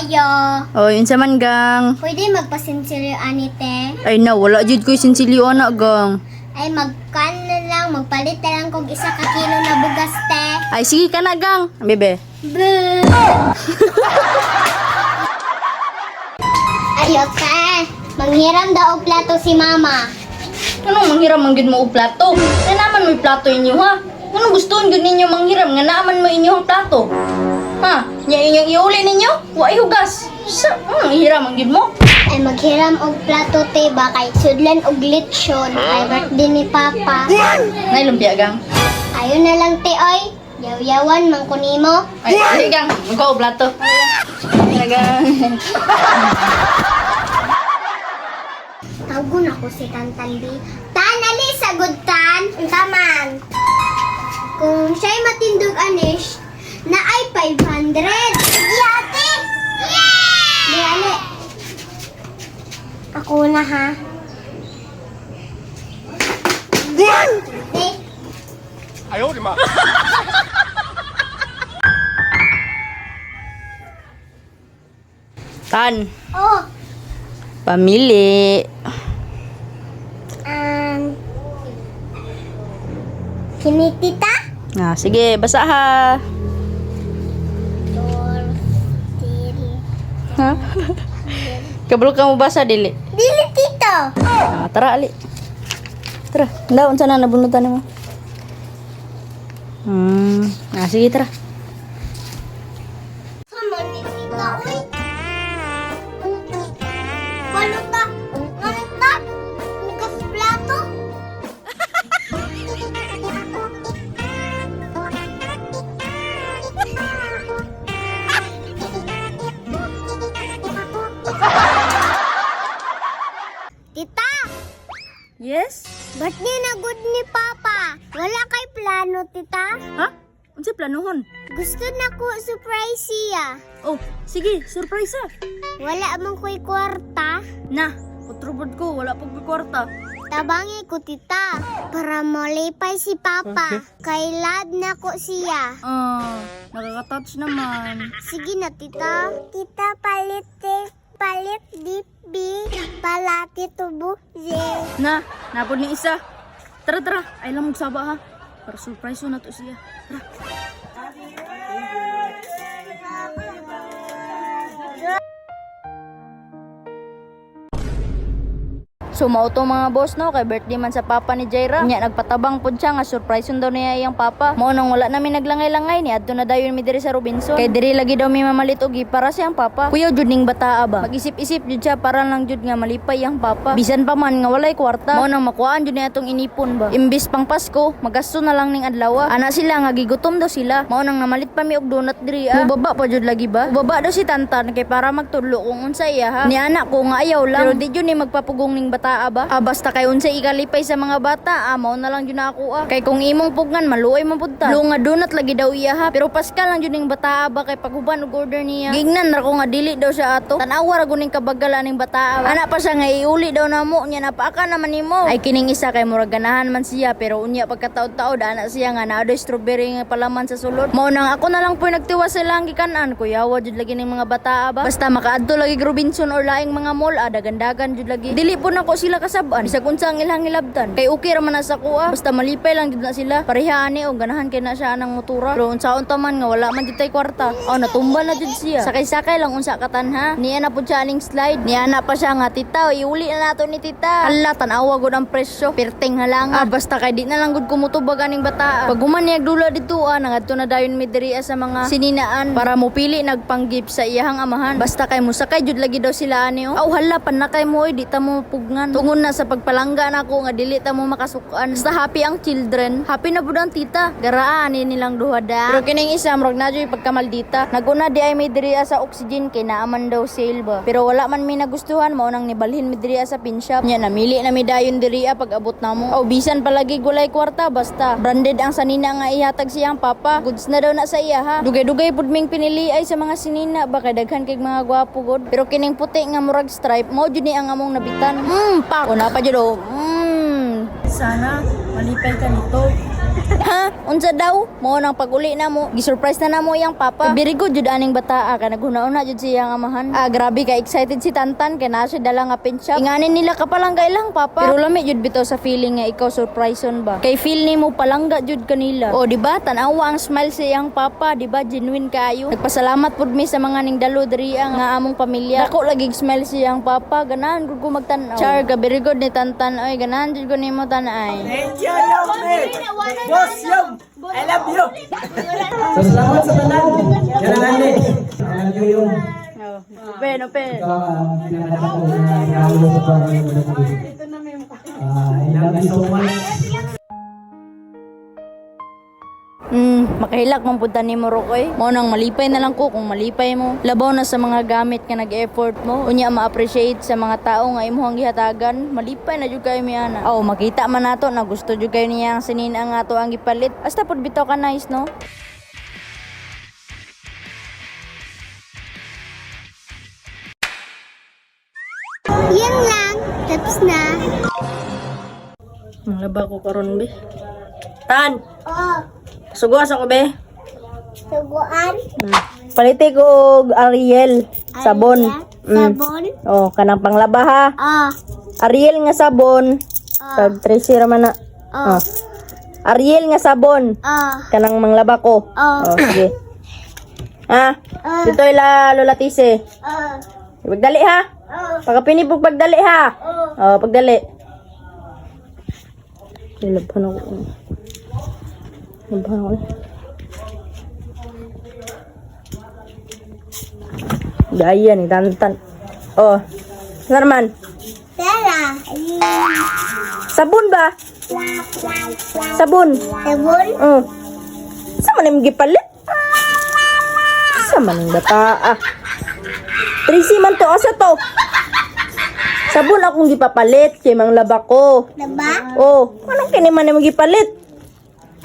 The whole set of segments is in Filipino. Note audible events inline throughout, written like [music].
Ayo. O, yun sa man gang. Pwede magpasinsilyo anite. Ay na, wala jud ko sinsilyo anak gang. Ay magkan na lang, magpalit na lang kung isa ka kilo na bugas te. Ay, sige ka na gang. Bebe. Boo! [laughs] Ayo ka. Manghiram daw plato si mama. Anong manghiram ang mo og plato? Nga naman mo plato inyo ha? Anong gusto yun ninyo manghiram? Nga naman mo inyo ang plato? Ha? Nya inyong iuli ninyo? Wa hugas. Sa, anong hiram ang mo? Ay maghiram og plato te ba kay sudlan og lechon. Ay birthday ni papa. Nay lumpia gang. Ayo na lang te oy. Yaw-yawan man kunimo. Ay, sige gang. Magkao plato. Ay, gang. [laughs] Tawgon ako si Tantan B. Tan, ali, sagod tan. Taman. Kung siya'y matindog anish, na ay 500. Sige ate! Yay! Dali. Ako na ha. One! Ayaw rin ma. [laughs] Tan, Oh, pamili. um, kinitita? Ah, sige, basa ha. Ha? Kabalo ka mo basa dili. Dili tito. Ah, tara ali. Tara, daw unsa na nabunutan mo? Hmm, ah sige tara. Planuhon? Gusto na ko surprise siya. Oh, sige, surprise ah. Wala man ko'y kwarta. Na, kutrubod ko, wala pag kwarta. Tabangi ko tita para malipay si Papa. Kay lad na ko siya. Ah, nakaka-touch naman. Sige na tita. Tita palit eh. Palit dip bi. Palati tubo je. Na, napod ni isa. Tara, tara, ay lang magsaba ha. Para surprise na to siya. Tara. So mao to mga boss no kay birthday man sa papa ni Jaira. Nya nagpatabang pud siya nga surprise daw niya iyang papa. Mao nang wala namin naglangay-langay ni adto na dayon mi diri sa Robinson. Kay diri lagi daw mi mamalit og para siyang papa. Kuya jud ning bataa ba. Mag-isip-isip jud siya para lang jud nga malipay ang papa. Bisan pa man nga walay kwarta. Mao nang makuhaan jud niya atong inipon ba. Imbis pang Pasko, magasto na lang ning adlaw. Ana sila nga gigutom daw sila. Mao nang namalit pa mi og donut diri. Ah. Mubaba pa jud lagi ba? Mubaba daw si Tantan kay para magtudlo kung unsa iya ha. Ni anak ko nga ayaw lang. Pero di jud ni magpapugong ning bataa ba? Ah, basta kay unsa ikalipay sa mga bata, ah, mao na lang na ako ah. Kay kung imong pugngan maluoy man pud ta. Lunga donut lagi daw iya ha. Pero paska lang jud ning bataa ba kay paghuban og order niya. Gignan ra ko nga dili daw siya ato. Tanawa ra guning kabagalan ning bataa. ba. Ana pa siya nga iuli daw namo nya napaaka naman nimo. Ay kining isa kay murag ganahan man siya pero unya pagkataod-taod ana siya nga naa strawberry nga palaman sa sulod. Mao nang ako na lang po nagtiwas sa lang gikanan kuya wa jud lagi ning mga bataa ba. Basta makaadto lagi Robinson or laing mga mall ah, dagandagan jud lagi. Dili po nako sila kasaban. Bisag unsa ang ilang hilabtan. Kay okay ra man na sa kuha. Basta malipay lang jud na sila. Parehaan ni o ganahan kay na siya nang motora. Pero unsaon ta man nga wala man jud tay kwarta. Oh natumba na jud siya. Sakay-sakay lang unsa katanha. Niya na pud siya aning slide. Niya na pa siya nga tita, iuli na nato ni tita. Hala tanawa gud ang presyo. Perting halang. Ah basta kay di na lang gud kumutubag aning bata. Pag human niya dula dito ah nangadto na dayon mi diri sa mga sininaan para mopili nagpanggip sa iyahang amahan. Basta kay musakay jud lagi daw sila ani. Aw hala pan na kay mo di ta mo pugngan. Tungon na sa pagpalangga na ako nga dili ta mo makasukan. Basta happy ang children. Happy na pud ang tita. Garaan ni nilang duha da. Pero kining isa murag na joy pagkamaldita. Naguna di ay may diri sa oxygen kay naaman daw sale ba. Pero wala man mi nagustuhan mao nang nibalhin mi sa pin shop. Nya namili na mi dayon diri pag abot na mo. Aw bisan palagi gulay kwarta basta branded ang sanina nga ihatag siyang papa. Goods na daw na sa iya ha. Dugay-dugay pud ming pinili ay sa mga sinina ba kay daghan kay mga gwapo god. Pero kining puti nga murag stripe mao jud ni ang among nabitan. Mm, pa. Una pa jud oh. Mm. Sana malipay ka nito. Ha? Unsa daw? Mo nang pag-uli na mo. Gi-surprise na namo iyang papa. Very good jud aning bataa kay naghuna-una jud siyang amahan. Ah, grabe ka excited si Tantan kay naa siya dala nga pinchap. Inganin nila ka palangga ilang papa. Pero lami jud bitaw sa feeling nga ikaw surpriseon ba. Kay feel nimo palangga jud kanila. O di ba tan-awa ang smile sa iyang papa, di ba genuine kaayo. Nagpasalamat pud mi sa mga ning dalo diri ang nga among pamilya. Dako lagi smile sa iyang papa, ganahan gud ko magtan-aw. Char ka very good ni Tantan. Oy, ganahan jud ko nimo tan-ay. Thank you! Boss Yom! I love you! So, salamat sa tanan. Yan ang nani. Alam niyo yung Open, open. ikaw ang pinanganak ko na nakakulo sa pagkakas Ah, I love you so much. Makahilak man punta ni mo Rokoy. Mo nang malipay na lang ko kung malipay mo. Labaw na sa mga gamit nga nag-effort mo. Unya ma-appreciate sa mga tao nga imuhang gihatagan. Malipay na jud kayo miana. Oh, makita man nato na gusto jud kayo niya ang sinina nga ato ang gipalit. Hasta pud bitaw ka nice no. Yan lang. Tapos na. Ang laba ko karon be. Tan, Oh, sugas ako be. suguan. Paliti ko og Ariel sabon. Mm. Sabon. Oh, kanang panglaba ha. Oh, Ariel nga sabon. oh, Tag Tracy raman na. oh, Oh. Ariel nga sabon. oh, Kanang manglaba ko. oh, Oh, sige. [coughs] Ha? Ah. Dito ila Lola Tise. oh, Pagdali ha. oh, Pagkapini po pagdali ha. oh. Oh, pagdali. Nilabhan ako. Nilabhan ako. Gaya ni Tantan. Oh. Naman? Tara. Sabon ba? Sabon. Sabon. Oh. Sa man yung gipalit? Sa man yung bata ah. Tracy man to, asa to? Sabon akong gipapalit, kay mang laba ko. Diba? Oh, anong kini man yung gipalit?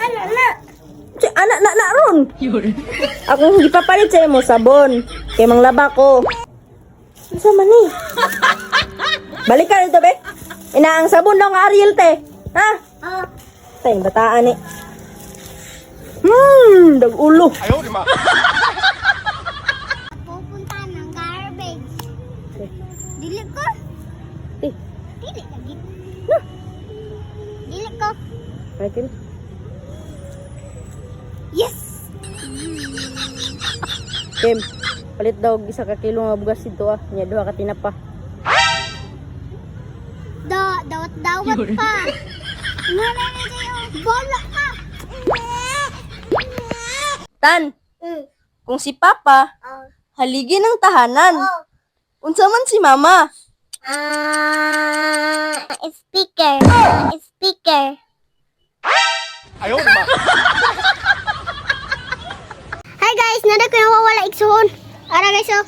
Ano na? Si anak na na ron. Akong gipapalit sa mo sabon, kay mang laba ko. Sa man ni? Balik ka dito, be. Inaang sabon daw nga Ariel, te. Ha? Oh, Tay, bataan eh. Hmm, dag ulo. pupunta ng garbage. Dili ko. Eh, Dili lagi. Dili ko. Michael. Kim, palit daw isa ka kilo nga bugas dito ah. Nya duha ka tinapa. Da, dawat-dawat pa. Nga na na kayo. Bola ka. Tan, Mm. kung si Papa Oh. haligi ng tahanan. Oh. Unsa man si Mama? Ah, speaker. Ah, speaker. Hi [laughs] guys, nada ko nawawala igsuhon. Ara guys oh.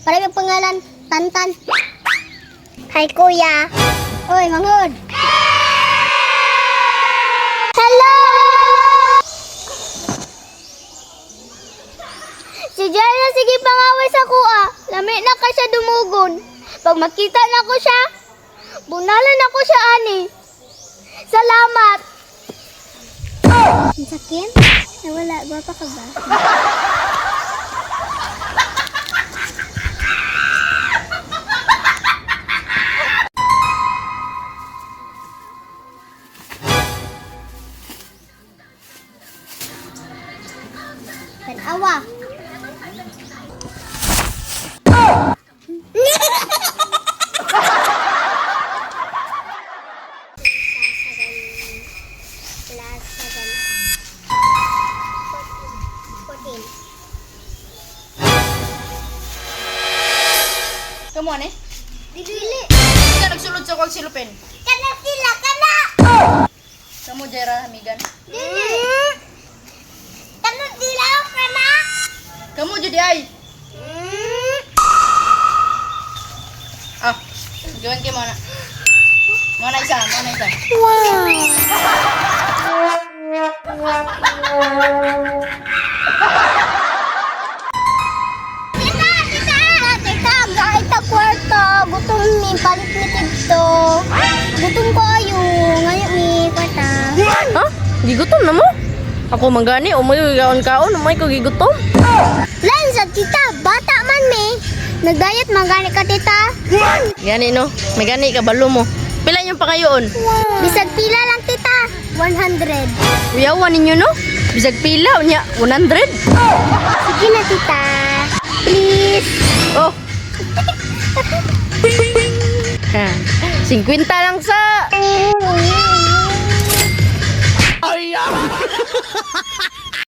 Para yung pangalan Tantan. Hi kuya. Oy, manghod. Hello! Si Jaya sige pangaway sa kuha. Lami na ka siya dumugon. Pag makita na ko siya, bunalan ako siya ani. Salamat. Ang sakit? Nawala ba pa ka ba? Tanawa. Kamu ane? Dili. Ka nagsulod sa kog silupin. Kana sila, kana. Kamu Jaira amigan. Dili. Kana sila, kana. Kamu jadi ay. Ah, gawin kay mo na. Mo na isa, mo na isa. Tita, [laughs] kwarta. Gutom mi, palit mi dito. Gutom ko ayo. Ngayon mi kwarta. Ha? Gigutom na mo? Ako magani, umoy kaon-kaon, umoy ko gigutom. Lan sa tita, bata man me. Nagdayat man gani ka tita. Gani no, may gani ka balo mo. Pila yung pakayoon? Bisag pila lang tita. 100. Uyawan ninyo no? Bisag pila, unya 100. Sige na tita. Please. Oh. Ha, 50 lang sa... [laughs]